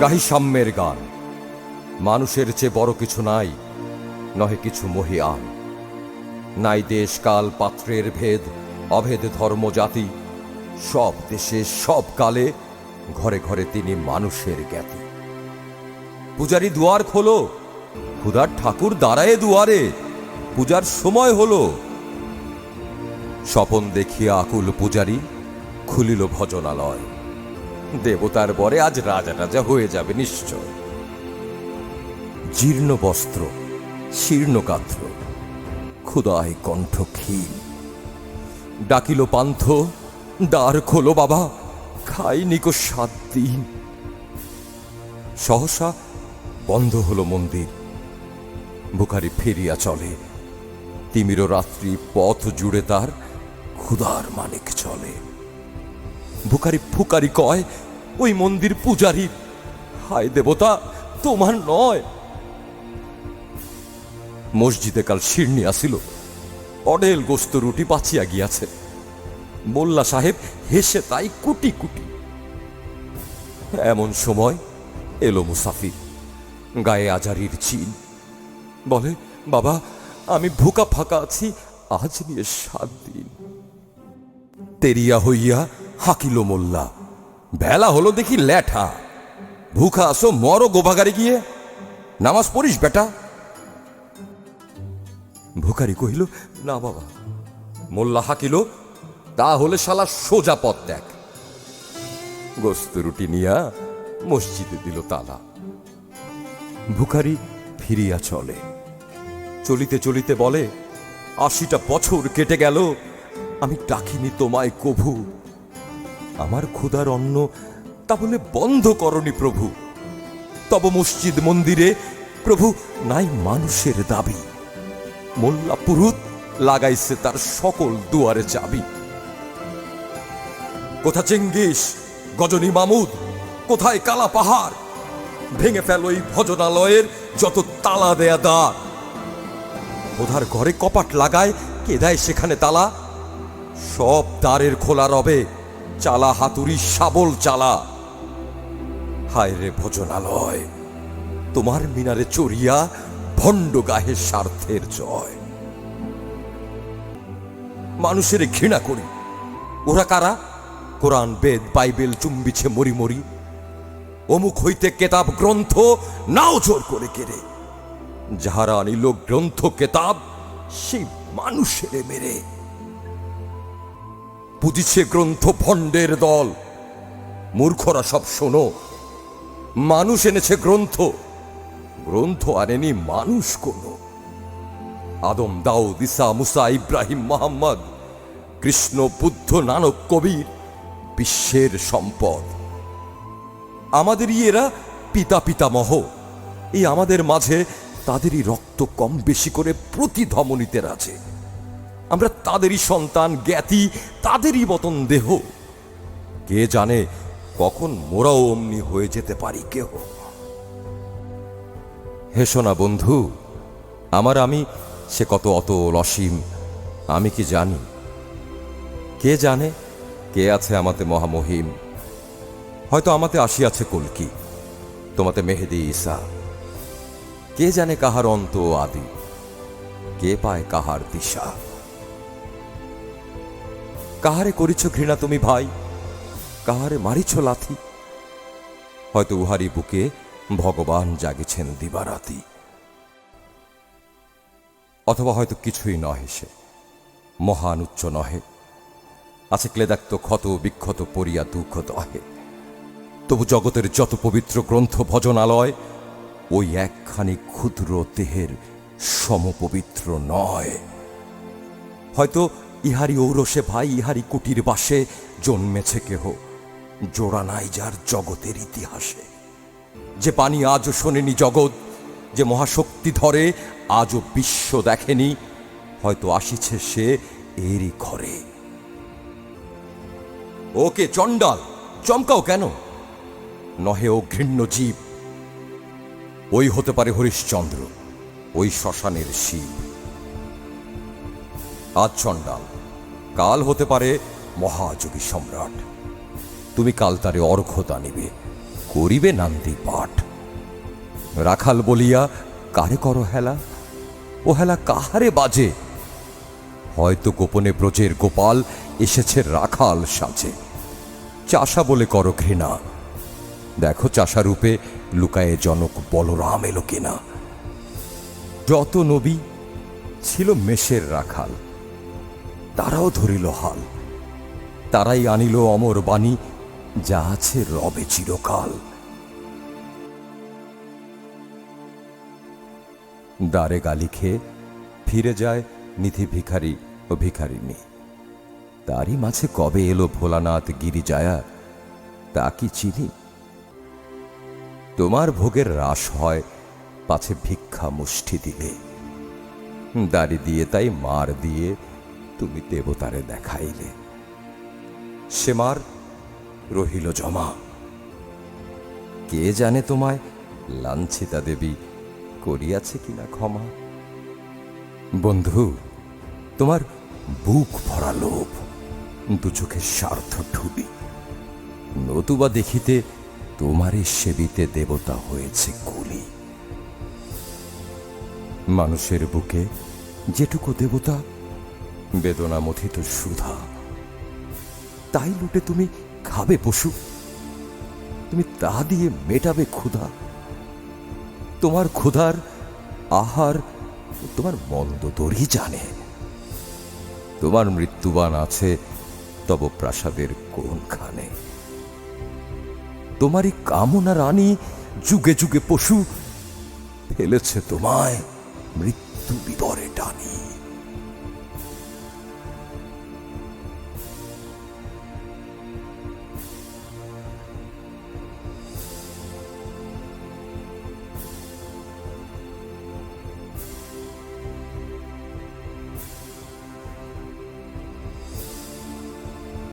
গাহি সাম্যের গান। মানুষের চেয়ে বড় কিছু নাই, নহে কিছু মহিয়ান নাই দেশ, কাল, পাত্রের ভেদ, অভেদ, ধর্ম, জাতি। সব দেশে, সব কালে, ঘরে ঘরে তিনি মানুষের জ্ঞাতি। পূজারি দুয়ার খোলো, ক্ষুধার ঠাকুর দাঁড়ায় দুয়ারে, পূজার সময় হলো। স্বপন দেখিয়া আকুল পূজারি খুলিল ভজনালয়। দেবতার বরে আজ রাজা রাজা হয়ে যাবে নিশ্চয়। জীর্ণ বস্ত্র, শীর্ণ গাত্র, ক্ষুদায় কণ্ঠ ক্ষীণ। ডাকিল পান্থ, দ্বার খোলো বাবা, খাই নিকো সাত দিন। সহসা বন্ধ হলো মন্দির, বুখারি ফেরিয়া চলে। তিমির রাত্রি পথ জুড়ে তার ক্ষুধার মানিক চলে। বুখারি ফুকারি কয় ওই মন্দির পূজারীর হায় দেবতা, তোমার নয়। মসজিদে কাল শিরনি আসিল। অডেল গোস্ত রুটি বাঁচিয়া গিয়াছে। মোল্লা সাহেব হেসে তাই কুটি কুটি। এমন সময় এলো মুসাফির, গায়ে আজারির চিন। বলে, বাবা, আমি ভুকা ফাঁকা আছি, আজ নিয়ে সাত দিন। তেরিয়া হইয়া হাকিল মোল্লা। বেলা হলো দেখি ল্যাঠা। ভুখা আসো, মরো গোভাগারে গিয়ে। নামাজ পড়িস বেটা। ভুখারি কহিল, না বাবা, মোল্লা হাকিল, তাহলে শালা সোজা পথ দেখ। গোস্ত রুটি নিয়া মসজিদে দিল তালা। ভুখারি ফিরিয়া চলে। চলিতে চলিতে বলে, আশিটা বছর কেটে গেল, আমি ডাকিনি তোমায় কভু। আমার ক্ষুধার অন্ন তা বলে বন্ধ করনি প্রভু। তব মসজিদ মন্দিরে প্রভু নাই মানুষের দাবি। মোল্লা পুরুত লাগাইছে তার সকল দুয়ারে চাবি। কোথা চেঙ্গিস, গজনী মামুদ? কোথায় কালা পাহাড়? ভেঙে ফেল ওই ভজনালয়ের যত তালা দেয়া দ্বার। ওধার ঘরে কপাট লাগায় কে দেয় সেখানে তালা। সব দ্বারের খোলা রবে। চালা হাতুড়ি শাবল চালা। হায় রে ভোজনালয়, তোমার মিনারে চড়িয়া ভণ্ড গাহে স্বার্থের জয়। মানুষের ঘৃণা করি, ওরা কারা? কোরআন, বেদ, বাইবেল চুম্বিছে মরি মরি। অমুক হইতে কেতাব গ্রন্থ নাও জোর করে কেড়ে। যাহারা আনিল গ্রন্থ কেতাব, সেই মানুষের মেরে। বুঝিছে গ্রন্থ ভণ্ডের দল। মূর্খরা সব শোনো, মানুষ এনেছে গ্রন্থ। গ্রন্থ আনেনি মানুষ কোনো। আদম দাউদ ইসা মুসা, ইব্রাহিম, মোহাম্মদ, কৃষ্ণ, বুদ্ধ, নানক, কবির, বিশ্বের সম্পদ। আমাদেরই এরা পিতা পিতামহ। এই আমাদের মাঝে তাদেরই রক্ত কম বেশি করে প্রতি ধমনীতে আছে আমরা তাদেরই সন্তান, জ্ঞাতি, তাদেরই মতন দেহ। কে জানে কখন মোরাও অমনি হয়ে যেতে পারি কেহ। হেসো না বন্ধু, আমার আমি সে কত অত অসীম, আমি কি জানি? কে জানে কে আছে আমাতে মহামহিম? হয়তো আমাতে আসিয়াছে কলকি, তোমাতে মেহেদি ঈসা। কে জানে কাহার অন্ত আদি, কে পায় কাহার দিশা? কাহারে করিছ ঘৃণা তুমি ভাই? কাহারে মারিছ লাথি? হয়তো উহারি বুকে ভগবান জাগেছেন দিবারাতি। অথবা হয়তো কিছুই নহে সে, মহান উচ্চ নহে। আছে ক্লেদাক্ত ক্ষত বিক্ষত পড়িয়া দুঃখ দহে। তবু জগতের যত পবিত্র গ্রন্থ ভজনালয়, ওই একখানি ক্ষুদ্র দেহের সমপবিত্র নয়। হয়তো ইহারি ঔরসে ভাই ইহারি কুটির বাসে জন্মেছে কেহ। জোড়া নাই যার জগতের ইতিহাসে। যে পানি আজও শোনেনি জগৎ, যে মহাশক্তি ধরে, আজও বিশ্ব দেখেনি, হয়তো আসিছে সে এরই ঘরে। ওকে চণ্ডাল, চমকাও কেন? নহে ও ঘৃণ্য জীব। ওই হতে পারে হরিশ্চন্দ্র, ওই শ্মশানের শিব। আজ কাল হতে পারে মহাযোগী সম্রাট। তুমি কাল তারে অর্ঘ্যতা নিবে, করিবে নান্দি পাঠ। রাখাল বলিয়া, কারে করো হেলা? ও হেলা কাহারে বাজে? হয়তো গোপনে ব্রজের গোপাল এসেছে রাখাল সাজে। চাষা বলে করো ঘৃণা। দেখো চাষা রূপে লুকায়ে জনক বলরাম এলো কিনা। যত নবী, ছিল মেষের রাখাল। তারাও ধরিল হাল। তারাই আনিল অমর বাণী, যা আছে রবে চিরকাল। দ্বারে গালি খেয়ে ফিরে যায় নিধি ভিখারি ও ভিখারিনী তারই মাঝে কবে এলো ভোলানাথ গিরিজায়া, তা কি চিনি? তোমার ভোগের রাস হয় পাছে ভিক্ষা মুষ্টি দিলে। দাড়ি দিয়ে তাই মার দিয়ে তুমি দেবতারে দেখাইলে। সে মার রহিল জমা। কে জানে তোমায় লাঞ্ছিতা দেবী করিয়াছে কিনা ক্ষমা। বন্ধু, তোমার বুক ভরা লোভ, দু চোখের স্বার্থ ঢুবি নতুবা দেখিতে তোমারই সেবিতে দেবতা হয়েছে কুলি। মানুষের বুকে যেটুকু দেবতা বেদনা মথিত সুধা। তাই লুটে তুমি খাবে পশু। তুমি তা দিয়ে মেটাবে ক্ষুধা। তোমার ক্ষুধার আহার তোমার মন্দ দড়ি জানে। তোমার মৃত্যুবান আছে তব প্রাসাদের কোনখানে। তোমারই কামনা রানী যুগে যুগে পশু। ফেলেছে তোমায় মৃত্যু বিবরে টানি।